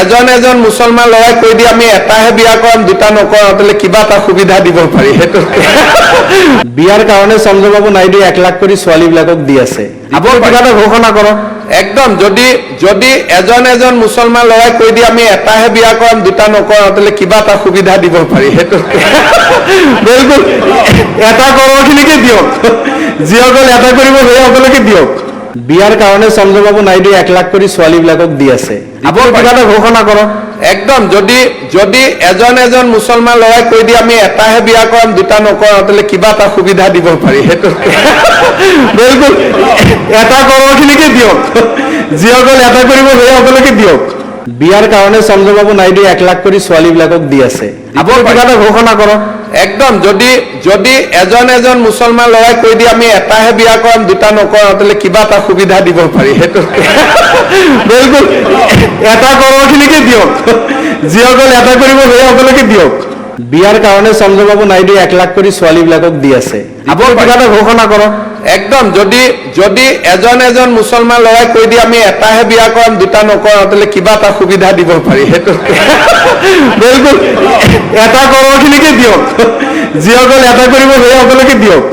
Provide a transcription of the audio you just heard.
এজন এজন মুছলমান ল'ৰাই কৈ দিয়ে আমি এটাহে বিয়া কৰাম দুটা নকৰাম তাহলে কিবা এটা সুবিধা দিব পাৰি। সেইটো। বিয়াৰ কাৰণে চন্দ্ৰবাবু নাইডুৱে এক লাখ কৰি ছোৱালীবিলাকক দি আছে। আপুনি কিবা এটা ঘোষণা কৰক। একদম যদি যদি এজন এজন মুছলমান ল'ৰাই কৈ দিয়ে আমি এটাহে বিয়া কৰাম দুটা নকৰাম তাহলে কিবা এটা সুবিধা দিব পাৰি। সেইটো। বিলকুল এটা কৰোখিনিকে দিয়ক। যিসকল এটা কৰিব সেইসকলকে দিয়ক। বিয়াৰ কাৰণে চন্দ্ৰবাবু নাইডু এক লাখ কৰি ছোৱালীবিলাকক দি আছে। আপুনি কিবা এটা ঘোষণা কৰক। একদম যদি যদি এজন এজন মুছলমান ল'ৰাই কৈ দিয়ে আমি এটাহে বিয়া কৰাম দুটা নকৰাম তাহলে কিবা এটা সুবিধা দিব পাৰি। সেইটো বিলকুল। এটা কৰোখিনিকে দিয়ক। যিসকল এটা কৰিব সেইসকলকে দিয়ক। বিয়াৰ কাৰণে চন্দ্ৰবাবু নাইডু এক লাখ কৰি ছোৱালীবিলাকক দি আছে। আপুনি কিবা এটা ঘোষণা কৰক। একদম যদি যদি এজন এজন মুছলমান ল'ৰাই কৈ দিয়ে আমি এটাহে বিয়া কৰাম দুটা নকৰাম তাহলে কিবা এটা সুবিধা দিব পাৰি। সেইটো বিলকুল। এটা কৰোখিনিকে দিয়ক। যিসকল এটা কৰিব সেইসকলকে দিয়ক। বিয়াৰ কাৰণে চন্দ্ৰবাবু নাইডু এক লাখ কৰি ছোৱালীবিলাকক দি আছে। আপুনি কিবা এটা ঘোষণা কৰক। একদম যদি যদি এজন এজন মুছলমান ল'ৰাই কৈ দিয়ে আমি এটাহে বিয়া কৰাম দুটা নকৰাম তাহলে কিবা এটা সুবিধা দিব পাৰি। সেইটো বিলকুল। এটা কৰোখিনিকে দিয়ক। যিসকল এটা কৰিব সেইসকলকে দিয়ক।